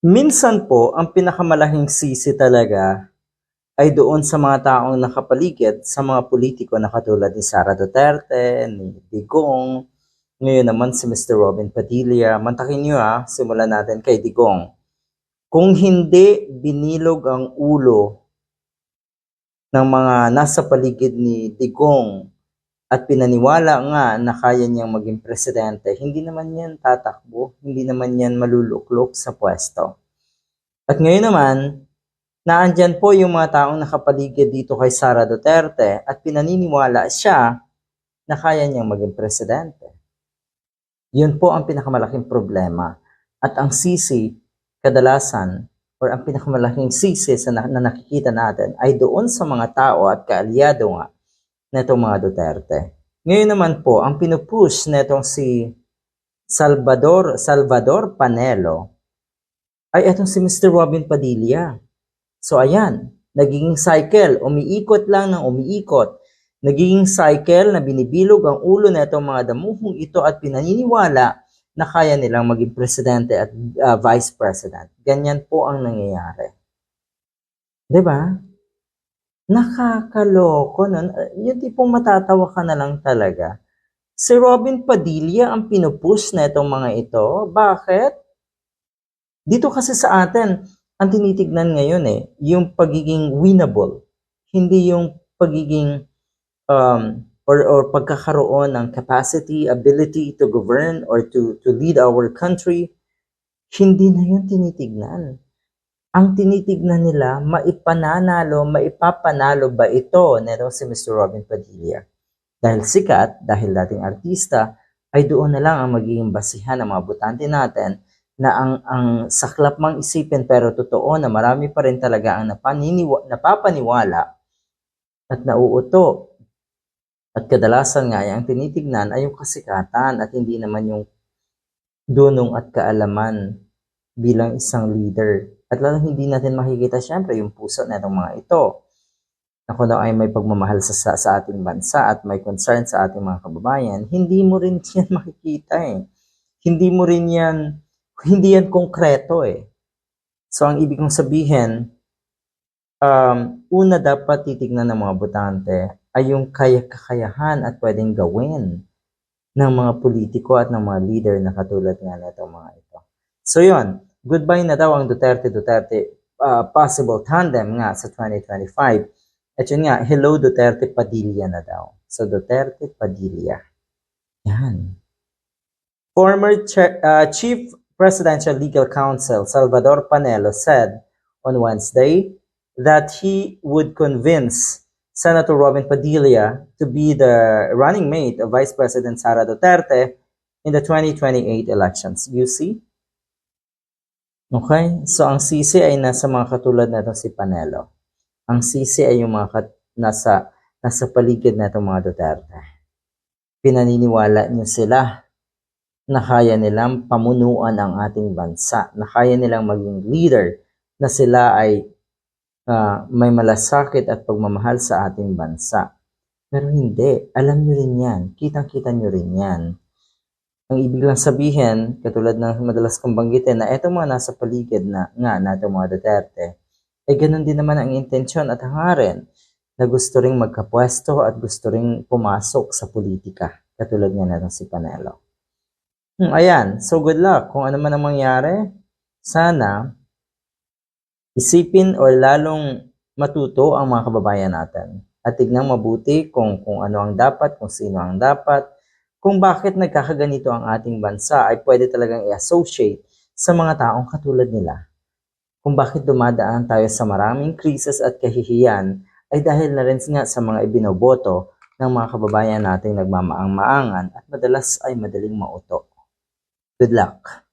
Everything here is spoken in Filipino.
Minsan po, ang pinakamalaking sisi talaga ay doon sa mga taong nakapaligid sa mga politiko na katulad ni Sara Duterte, ni Digong, ngayon naman si Mr. Robin Padilla. Mantakin nyo ah, simulan natin kay Digong. Kung hindi binilog ang ulo ng mga nasa paligid ni Digong at pinaniwala nga na kaya niyang maging presidente, hindi naman yan tatakbo, hindi naman yan maluluklok sa pwesto. At ngayon naman, naandyan po yung mga taong nakapaligid dito kay Sara Duterte at pinaniniwala siya na kaya niyang maging presidente. Yun po ang pinakamalaking problema. At ang sisi, kadalasan, or ang pinakamalaking sisi sa na, na nakikita natin ay doon sa mga tao at kaalyado nga netong mga Duterte. Ngayon naman po, ang pinupush netong si Salvador Salvador Panelo ay etong si Mr. Robin Padilla. So ayan, nagiging cycle, umiikot lang ng umiikot. Nagiging cycle na binibilog ang ulo na itong mga damuhong ito at pinaniniwala na kaya nilang maging presidente at uh, vice president. Ganyan po ang nangyayari. 'Di ba? Nakakaloko nun. Uh, Yung tipong matatawa ka na lang talaga. Si Robin Padilla ang pinupush na itong mga ito. Bakit? Dito kasi sa atin, ang tinitignan ngayon eh, yung pagiging winnable. Hindi yung pagiging um, or, or pagkakaroon ng capacity, ability to govern or to, to lead our country. Hindi na yun tinitignan ang tinitignan nila, maipananalo, maipapanalo ba ito nito si Mr. Robin Padilla? Dahil sikat, dahil dating artista, ay doon na lang ang magiging basihan ng mga butante natin na ang, ang saklap mang isipin pero totoo na marami pa rin talaga ang napaniniwa, napapaniwala at nauuto. At kadalasan nga, ang tinitignan ay yung kasikatan at hindi naman yung dunong at kaalaman bilang isang leader. At lalo hindi natin makikita syempre yung puso na itong mga ito. Na kung ay may pagmamahal sa, sa, sa ating bansa at may concern sa ating mga kababayan, hindi mo rin yan makikita eh. Hindi mo rin yan, hindi yan konkreto eh. So ang ibig kong sabihin, um, una dapat titignan ng mga botante ay yung kaya-kakayahan at pwedeng gawin ng mga politiko at ng mga leader na katulad nga na itong mga ito. So yun, goodbye na daw ang Duterte-Duterte uh, possible tandem nga sa 2025. At yun nga, hello Duterte Padilla na daw. So Duterte Padilla. Yan. Former Che- uh, Chief Presidential Legal Counsel Salvador Panelo said on Wednesday that he would convince Senator Robin Padilla to be the running mate of Vice President Sara Duterte in the 2028 elections. You see? Okay? So, ang sisi ay nasa mga katulad na si Panelo. Ang sisi ay yung mga kat- nasa, nasa paligid na itong mga Duterte. Pinaniniwala niyo sila na kaya nilang pamunuan ang ating bansa, na kaya nilang maging leader, na sila ay uh, may malasakit at pagmamahal sa ating bansa. Pero hindi. Alam nyo rin yan. Kitang-kita nyo rin yan. Ang ibig lang sabihin, katulad ng madalas kong banggitin, na eto mga nasa paligid na nga natin mga Duterte, ay ganun din naman ang intensyon at hangarin na gusto ring magkapwesto at gusto ring pumasok sa politika. Katulad nga natin si Panelo. Hmm, ayan, so good luck. Kung ano man ang mangyari, sana isipin o lalong matuto ang mga kababayan natin. At tignan mabuti kung, kung ano ang dapat, kung sino ang dapat, kung bakit nagkakaganito ang ating bansa ay pwede talagang i-associate sa mga taong katulad nila. Kung bakit dumadaan tayo sa maraming krisis at kahihiyan ay dahil na rin nga sa mga ibinoboto ng mga kababayan nating nagmamaang-maangan at madalas ay madaling mauto. Good luck!